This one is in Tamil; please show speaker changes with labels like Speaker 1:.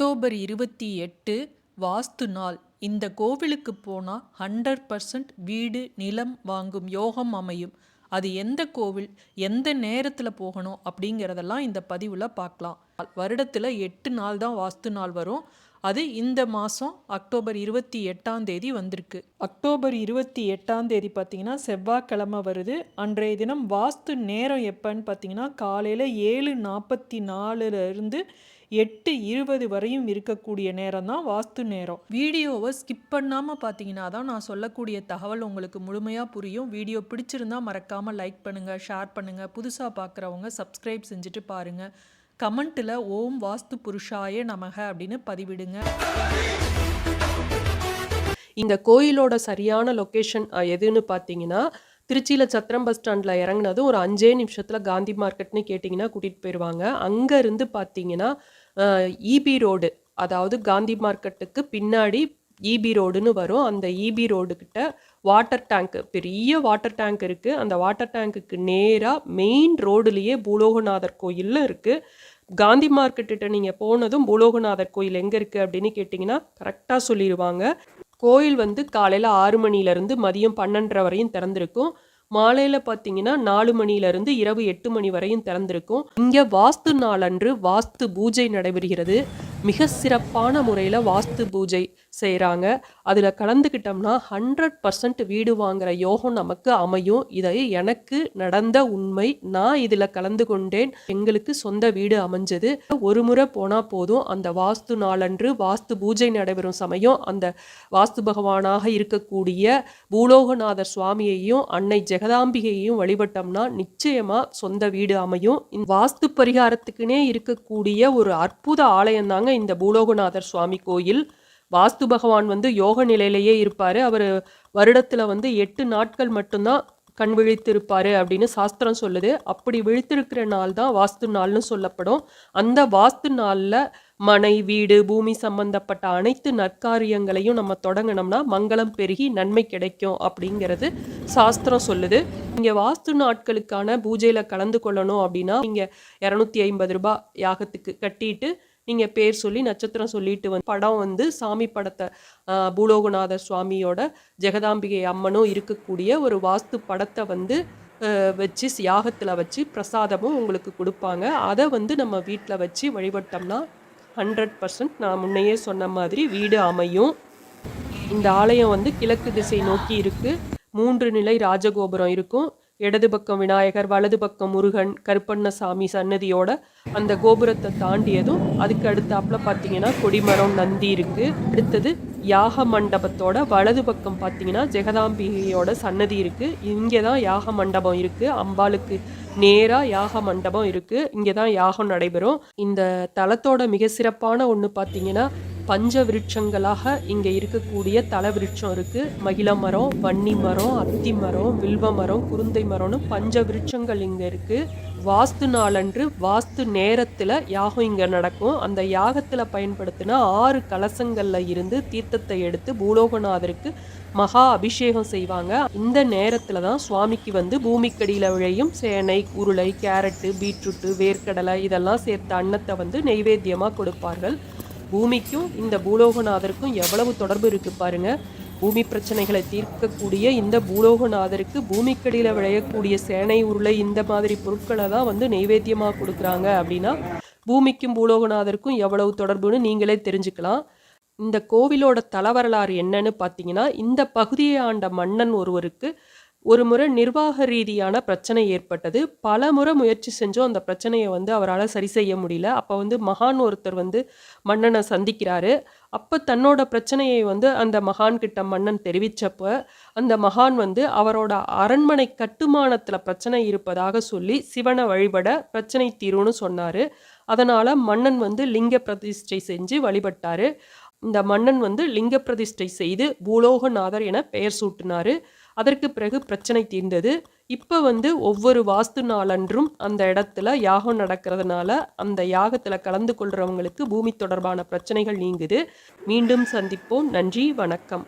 Speaker 1: அக்டோபர் இருபத்தி எட்டு வாஸ்து நாள். இந்த கோவிலுக்கு போனால் ஹண்ட்ரட் பர்சன்ட் வீடு நிலம் வாங்கும் யோகம் அமையும். அது எந்த கோவில் எந்த நேரத்தில் போகணும் அப்படிங்கிறதெல்லாம் இந்த பதிவில் பார்க்கலாம். வருடத்தில் எட்டு நாள் தான் வாஸ்து நாள் வரும். அது இந்த மாதம் அக்டோபர் இருபத்தி எட்டாம் தேதி வந்திருக்கு. அக்டோபர் இருபத்தி எட்டாம் தேதி பார்த்தீங்கன்னா செவ்வாய்க்கிழமை வருது. அன்றைய தினம் வாஸ்து நேரம் எப்போன்னு பார்த்தீங்கன்னா காலையில் ஏழு நாற்பத்தி நாலுலேருந்து எட்டு இருபது வரையும் இருக்கக்கூடிய நேரம் தான் வாஸ்து நேரம். வீடியோவை ஸ்கிப் பண்ணாமல் பார்த்தீங்கன்னா தான் நான் சொல்லக்கூடிய தகவல் உங்களுக்கு முழுமையாக புரியும். வீடியோ பிடிச்சிருந்தா மறக்காமல் லைக் பண்ணுங்கள் ஷேர் பண்ணுங்கள் புதுசாக பார்க்குறவங்க சப்ஸ்கிரைப் செஞ்சுட்டு பாருங்கள் கமெண்ட்டில் ஓம் வாஸ்து புருஷாய நமக அப்படின்னு பதிவிடுங்க.
Speaker 2: இந்த கோயிலோட சரியான லொக்கேஷன் எதுன்னு பார்த்தீங்கன்னா திருச்சியில் சத்திரம் பஸ் ஸ்டாண்டில் இறங்கினதும் ஒரு அஞ்சே நிமிஷத்தில் காந்தி மார்க்கெட்னு கேட்டிங்கன்னா கூட்டிகிட்டு போயிடுவாங்க அங்கேருந்து பார்த்தீங்கன்னா இபி ரோடு அதாவது காந்தி மார்க்கெட்டுக்கு பின்னாடி இபி ரோடுன்னு வரும். அந்த இபி ரோடுக்கிட்ட வாட்டர் டேங்க் பெரிய வாட்டர் டேங்க் இருக்குது அந்த வாட்டர் டேங்க்குக்கு நேராக மெயின் ரோடுலேயே பூலோகநாதர் கோயிலும் இருக்குது காந்தி மார்க்கெட்டுகிட்ட நீங்கள் போனதும் பூலோகநாதர் கோயில் எங்கே இருக்குது அப்படின்னு கேட்டிங்கன்னா கரெக்டாக சொல்லிடுவாங்க கோயில் வந்து காலையில் ஆறு மணிலேருந்து மதியம் பன்னெண்டரை வரையும் திறந்திருக்கும். மாலையில் பார்த்தீங்கன்னா நாலு மணியிலிருந்து இரவு எட்டு மணி வரையும் திறந்திருக்கும். இங்கே வாஸ்து நாளன்று வாஸ்து பூஜை நடைபெறுகிறது. மிக சிறப்பான முறையில் வாஸ்து பூஜை செய்கிறாங்க அதில் கலந்துக்கிட்டோம்னா ஹண்ட்ரட் பர்சன்ட் வீடு வாங்குகிற யோகம் நமக்கு அமையும். இதை எனக்கு நடந்த உண்மை நான் இதில் கலந்து கொண்டேன். எங்களுக்கு சொந்த வீடு அமைஞ்சது. ஒரு முறை போனால் போதும். அந்த வாஸ்து நாளன்று வாஸ்து பூஜை நடைபெறும் சமயம் அந்த வாஸ்து பகவானாக இருக்கக்கூடிய பூலோகநாதர் சுவாமியையும் அன்னை ஜெகதாம்பிகையையும் வழிபட்டோம்னா நிச்சயமாக சொந்த வீடு அமையும். வாஸ்து பரிகாரத்துக்குனே இருக்கக்கூடிய ஒரு அற்புத ஆலயம் தாங்க இந்த பூலோகநாதர் சுவாமி கோயில் வாஸ்து பகவான் வந்து யோக நிலையிலேயே இருப்பார். அவர் வருடத்தில் வந்து எட்டு நாட்கள் மட்டும்தான் கண் விழித்திருப்பார் அப்படின்னு சாஸ்திரம் சொல்லுது. அப்படி விழித்திருக்கிற நாள் தான் வாஸ்து நாள்னு சொல்லப்படும். அந்த வாஸ்து நாளில் மனை வீடு பூமி சம்பந்தப்பட்ட அனைத்து நற்காரியங்களையும் நம்ம தொடங்கினோம்னா மங்களம் பெருகி நன்மை கிடைக்கும் அப்படிங்கிறது சாஸ்திரம் சொல்லுது. இங்கே வாஸ்து நாட்களுக்கான பூஜையில் கலந்து கொள்ளணும் அப்படின்னா நீங்கள் இரநூத்தி ஐம்பது ரூபாய் யாகத்துக்கு கட்டிட்டு நீங்கள் பேர் சொல்லி நட்சத்திரம் சொல்லிட்டு வந்து படம் வந்து சாமி படத்தை பூலோகநாதர் சுவாமியோட ஜெகதாம்பிகை அம்மனும் இருக்கக்கூடிய ஒரு வாஸ்து படத்தை வந்து வச்சு யாகத்தில் வச்சு பிரசாதமும் உங்களுக்கு கொடுப்பாங்க. அதை வந்து நம்ம வீட்டில் வச்சு வழிபட்டோம்னா ஹண்ட்ரட் பர்சன்ட் நான் முன்னையே சொன்ன மாதிரி வீடு அமையும். இந்த ஆலயம் வந்து கிழக்கு திசை நோக்கி இருக்குது மூன்று நிலை ராஜகோபுரம் இருக்கும். இடது பக்கம் விநாயகர் வலது பக்கம் முருகன் கருப்பண்ணசாமி சன்னதியோட அந்த கோபுரத்தை தாண்டியதும் அதுக்கு அடுத்தாப்புல பார்த்தீங்கன்னா கொடிமரம் நந்தி இருக்கு. அடுத்தது யாக மண்டபத்தோட வலது பக்கம் பார்த்தீங்கன்னா ஜெகதாம்பிகையோட சன்னதி இருக்கு. இங்கே தான் யாக மண்டபம் இருக்கு. அம்பாளுக்கு நேராக யாக மண்டபம் இருக்கு. இங்கே தான் யாகம் நடைபெறும். இந்த தலத்தோட மிக சிறப்பான ஒன்று பார்த்தீங்கன்னா பஞ்ச விருட்சங்களாக இங்கே இருக்கக்கூடிய தலை விருட்சம் இருக்குது மகிழ மரம் வன்னி மரம் அத்தி மரம் வில்வ மரம் குருந்தை மரம்னு பஞ்ச விருட்சங்கள் இங்கே இருக்குது வாஸ்து நாளன்று வாஸ்து நேரத்தில் யாகம் இங்கே நடக்கும். அந்த யாகத்தில் பயன்படுத்தின ஆறு கலசங்களில் இருந்து தீர்த்தத்தை எடுத்து பூலோகநாதருக்கு மகா அபிஷேகம் செய்வாங்க. இந்த நேரத்தில் தான் சுவாமிக்கு வந்து பூமிக்கடியில் விழையும் சேனை உருளை கேரட்டு பீட்ரூட்டு வேர்க்கடலை இதெல்லாம் சேர்த்த அன்னத்தை வந்து நெய்வேத்தியமாக கொடுப்பார்கள். பூமிக்கும் இந்த பூலோகநாதருக்கும் எவ்வளவு தொடர்பு இருக்குது பாருங்க. பூமி பிரச்சனைகளை தீர்க்கக்கூடிய இந்த பூலோகநாதருக்கு பூமிக்கடியில் விளையக்கூடிய சேனை உருளை இந்த மாதிரி பொருட்களை தான் வந்து நெய்வேத்தியமாக கொடுக்குறாங்க அப்படின்னா பூமிக்கும் பூலோகநாதருக்கும் எவ்வளவு தொடர்புன்னு நீங்களே தெரிஞ்சுக்கலாம். இந்த கோவிலோட தலவரலாறு என்னன்னு பார்த்தீங்கன்னா இந்த பகுதியை ஆண்ட மன்னன் ஒருவருக்கு ஒரு முறை நிர்வாக ரீதியான பிரச்சனை ஏற்பட்டது. பல முறை முயற்சி செஞ்சோம். அந்த பிரச்சனையை வந்து அவரால் சரி செய்ய முடியல. அப்போ வந்து மகான் ஒருத்தர் வந்து மன்னனை சந்திக்கிறாரு. அப்போ தன்னோட பிரச்சனையை வந்து அந்த மகான் கிட்ட மன்னன் தெரிவித்தப்போ அந்த மகான் வந்து அவரோட அரண்மனை கட்டுமானத்தில் பிரச்சனை இருப்பதாக சொல்லி சிவனை வழிபட பிரச்சனை தீரும்னு சொன்னார். அதனால் மன்னன் வந்து லிங்க பிரதிஷ்டை செஞ்சு வழிபட்டார். இந்த மன்னன் வந்து லிங்க பிரதிஷ்டை செய்து பூலோகநாதர் என பெயர் சூட்டினார். அதற்கு பிறகு பிரச்சனை தீர்ந்தது. இப்போ வந்து ஒவ்வொரு வாஸ்து நாளன்றும் அந்த இடத்துல யாகம் நடக்கிறதுனால அந்த யாகத்தில் கலந்து கொள்கிறவங்களுக்கு பூமி தொடர்பான பிரச்சனைகள் நீங்குது. மீண்டும் சந்திப்போம். நன்றி வணக்கம்.